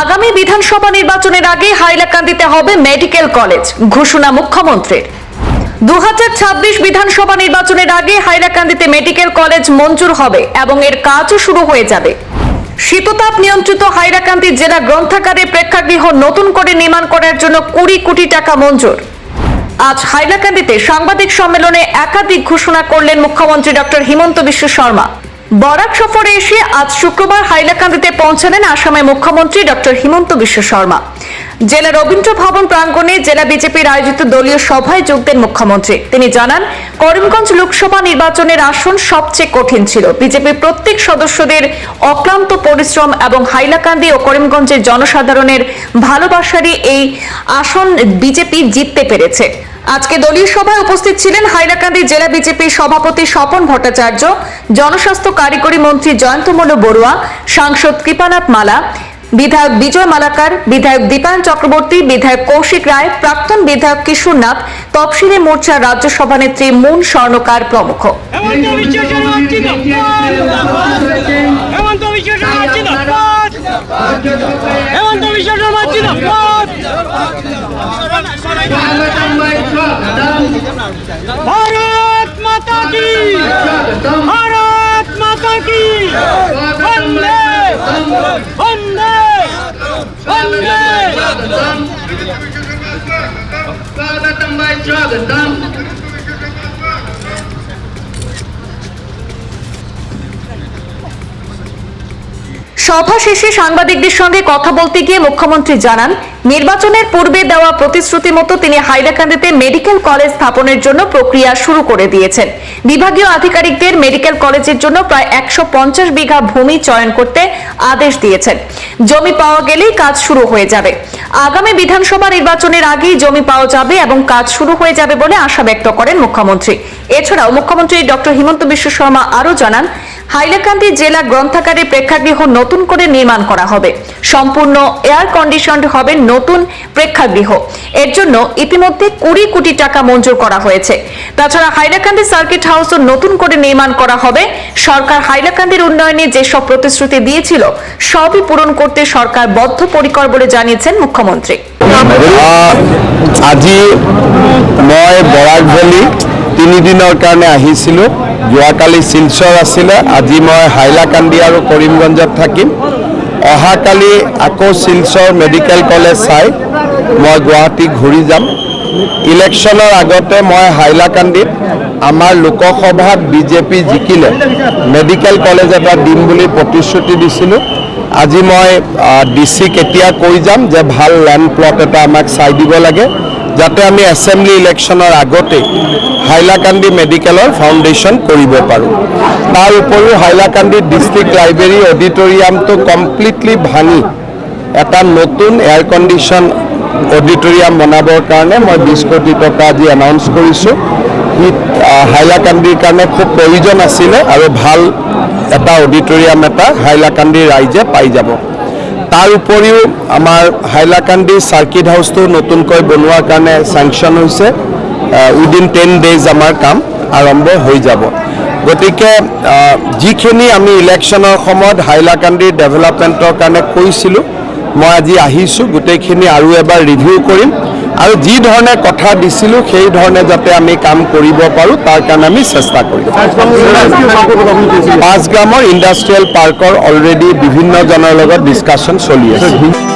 আগামী বিধানসভা নির্বাচনের আগে হাইলাকান্দিতে হবে মেডিকেল কলেজ, ঘোষণা মুখ্যমন্ত্রীর। দু বিধানসভা নির্বাচনের আগে হাইলাকান্দিতে মেডিকেল কলেজ মঞ্জুর হবে এবং এর কাজও শুরু হয়ে যাবে। শীততাপ নিয়ন্ত্রিত হাইলাকান্দি জেলা গ্রন্থাগারে প্রেক্ষাগৃহ নতুন করে নির্মাণ করার জন্য কুড়ি কোটি টাকা মঞ্জুর। আজ হাইলাকান্দিতে সাংবাদিক সম্মেলনে একাধিক ঘোষণা করলেন মুখ্যমন্ত্রী ডক্টর হিমন্ত বিশ্ব শর্মা। বরাক সফরে এসে আজ শুক্রবার হাইলাকান্দিতে পৌঁছালেন আসামের মুখ্যমন্ত্রী ডক্টর হিমন্ত বিশ্ব শর্মা। জেলা রবীন্দ্র ভবন প্রাঙ্গণে জেলা বিজেপির আয়োজিত দলীয় সভায় যোগ দেন মুখ্যমন্ত্রী। তিনি জানান, করিমগঞ্জ লোকসভা নির্বাচনের আসন সবচেয়ে কঠিন ছিল। বিজেপির প্রত্যেক সদস্যদের অক্লান্ত পরিশ্রম এবং হাইলাকান্দি ও করিমগঞ্জের জনসাধারণের ভালোবাসারই এই আসন বিজেপি জিততে পেরেছে। আজকে দলীয় সভায় উপস্থিত ছিলেন হাইলাকান্দি জেলা বিজেপির সভাপতি স্বপন ভট্টাচার্য, জনস্বাস্থ্য কারিগরি মন্ত্রী জয়ন্তমল বড়ুয়া, সাংসদ কৃপানাথ মালা বিধায়ক বিজয় মালাকার, বিধায়ক দীপায়ন চক্রবর্তী, বিধায়ক কৌশিক রায়, প্রাক্তন বিধায়ক কিশোর নাথ তপশিলি মোর্চার রাজ্য সভানেত্রী মুন স্বর্ণকার প্রমুখ। হেমন্ত বিশ্ব শর্মা സ്വാഗതം സ്വാഗതം സ്വാഗതം সভা শেষে সাংবাদিকদের সঙ্গে কথা বলতে গিয়ে মুখ্যমন্ত্রী জানান, নির্বাচনের পূর্বে দেওয়া প্রতিশ্রুতি মতো তিনি হাইলাকান্দিতে মেডিকেল কলেজ স্থাপনের জন্য প্রক্রিয়া শুরু করে দিয়েছেন। বিভাগীয় আধিকারিকদের মেডিকেল কলেজের জন্য প্রায় একশো বিঘা ভূমি চয়ন করতে আদেশ দিয়েছেন। জমি পাওয়া গেলেই কাজ শুরু হয়ে যাবে। আগামী বিধানসভা নির্বাচনের আগেই জমি পাওয়া যাবে এবং কাজ শুরু হয়ে যাবে বলে আশা ব্যক্ত করেন মুখ্যমন্ত্রী। এছাড়াও মুখ্যমন্ত্রী ডক্টর হিমন্ত বিশ্ব শর্মা আরও জানান হাইলাকান্দি জেলা গ্রন্থাগারে প্রেক্ষাগৃহ নতুন করে নির্মাণ করা হবে। সম্পূর্ণ এয়ার কন্ডিশনড হবে নতুন প্রেক্ষাগৃহ। এর জন্য ইতিমধ্যে কুড়ি কোটি টাকা মঞ্জুর করা হয়েছে। তাছাড়া হাইলাকান্দি সার্কিট হাউসও নতুন করে নির্মাণ করা হবে। সরকার হাইলাকান্দির উন্নয়নে যেসব প্রতিশ্রুতি দিয়েছিল, সবই পূরণ করতে সরকার বদ্ধপরিকর বলে জানিয়েছেন মুখ্যমন্ত্রী। আজি মই বৰাক ভেলী তিনিদিনৰ কাৰণে আহিছিলোঁ। যোৱাকালি শিলচৰ আছিলে। আজি মই হাইলাকান্দি আৰু কৰিমগঞ্জত থাকিম। অহাকালি আকৌ শিলচৰ মেডিকেল কলেজ চাই মই গুৱাহাটী ঘূৰি যাম। ইলেকশ্যনৰ আগতে মই হাইলাকান্দিত আমাৰ লোকসভাত বিজেপি জিকিলে। মেডিকেল কলেজ এটা দিম বুলি প্ৰতিশ্ৰুতি দিছিলোঁ। আজি মই ডি চিক এতিয়া কৈ যাম যে ভালো লেণ্ড প্লট এটা আমাক চাই দিব লাগে। যাতে আমি এছেম্বলি ইলেকশ্যনৰ আগতেই হাইলাকান্দি মেডিকেলৰ ফাউণ্ডেশ্যন কৰিব পাৰোঁ। তাৰ উপৰিও হাইলাকান্দি ডিষ্ট্ৰিক্ট লাইব্ৰেৰী অডিটৰিয়ামটো কমপ্লিটলি ভাঙি এটা নতুন এয়াৰ কণ্ডিশ্যন অডিটৰিয়াম বনাবৰ কাৰণে মই বিছ কোটি টকা আজি এনাউন্স কৰিছোঁ। ই হাইলাকান্দিৰ কাৰণে খুব প্ৰয়োজন আছিলে আৰু ভালো এটা অডিটৰিয়াম এটা হাইলাকান্দিৰ ৰাইজে পাই যাব। তাৰ উপৰিও আমাৰ হাইলাকান্দি চাৰ্কিট হাউচটো নতুনকৈ বনোৱাৰ কাৰণে চেংচন হৈছে। উইদিন টেন ডেইজ আমাৰ কাম আৰম্ভ হৈ যাব। গতিকে যিখিনি আমি ইলেকশ্যনৰ সময়ত হাইলাকান্দিৰ ডেভেলপমেণ্টৰ কাৰণে কৈছিলোঁ, মই আজি আহিছোঁ, গোটেইখিনি আৰু এবাৰ ৰিভিউ কৰিম। আৰু যি ধৰণে কথা দিছিলোঁ, সেই ধৰণে যাতে আমি কাম কৰিব পাৰোঁ, তাৰ কাৰণে আমি চেষ্টা কৰিম। পাঁচগ্ৰামৰ ইণ্ডাষ্ট্ৰিয়েল পাৰ্কৰ অলৰেডি বিভিন্নজনৰ লগত ডিছকাশ্যন চলি আছে।